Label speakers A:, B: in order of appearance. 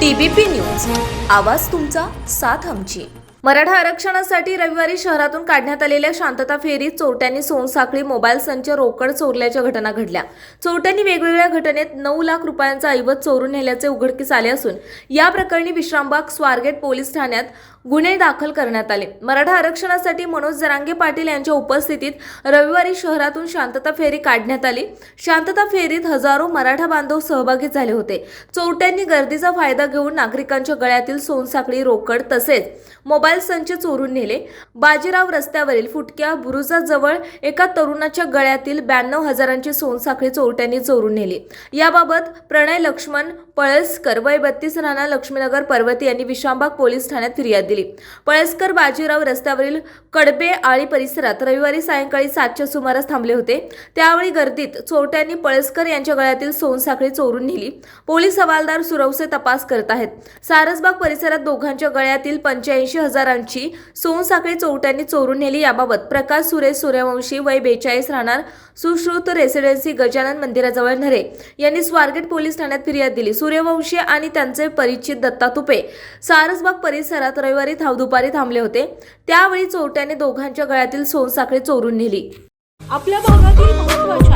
A: TBP news. आवाज तुमचा साथ आमची. मराठा आरक्षणासाठी रविवारी शहरातून काढण्यात आलेल्या शांतता फेरीत चोरट्यांनी सोनसाखळी मोबाईल संच रोकड चोरल्याच्या घटना घडल्या. चोरट्यांनी वेगवेगळ्या घटनेत नऊ लाख रुपयांचा ऐवज चोरून नेल्याचे उघडकीस आले असून या प्रकरणी विश्रामबाग स्वारगेट पोलीस ठाण्यात गुन्हे दाखल करण्यात आले. मराठा आरक्षणासाठी मनोज जरांगे पाटील यांच्या उपस्थितीत रविवारी शहरातून शांतता फेरी काढण्यात आली. शांतता फेरीत हजारो मराठा बांधव सहभागी झाले होते. चोरट्यांनी गर्दीचा फायदा घेऊन नागरिकांच्या गळ्यातील सोनसाखळी रोकड तसेच मोबाईल संच चोरून नेले. बाजीराव रस्त्यावरील फुटक्या बुरुजाजवळ एका तरुणाच्या गळ्यातील ब्याण्णव हजारांची सोनसाखळी चोरट्यांनी चोरून नेली. याबाबत प्रणय लक्ष्मण पळसकर वय बत्तीस राणा लक्ष्मीनगर पर्वती यांनी विश्रामबाग पोलीस ठाण्यात फिर्याद दिली. पळसकर बाजीराव रस्त्यावरील कडबे आळी परिसरात रविवारी सायंकाळी सातच्या सुमारास थांबले होते. त्यावेळी गर्दीत चोरट्यांनी पळसकर यांच्या गळ्यातील सोनसाखळी चोरून नेली. पोलीस हवालदार सुरवसे तपास करत आहेत. सारसबाग परिसरात दोघांच्या गळ्यातील पंच्याऐंशी हजारांची सोनसाखळी चोरट्यांनी चोरून नेली. याबाबत प्रकाश सुरेश सूर्यवंशी वय बेचाळीस राहणार सुश्रुत रेसिडेन्सी गजानन मंदिराजवळ नरे यांनी स्वारगेट पोलीस ठाण्यात फिर्याद दिली. सूर्यवंशी आणि त्यांचे परिचित दत्ता तुपे. सारसबाग परिसरात रविवारी थाव दुपारी थांबले होते. त्यावेळी चोरट्याने दोघांच्या गळ्यातील सोनसाखळी चोरून नेली.
B: आपल्या भागातील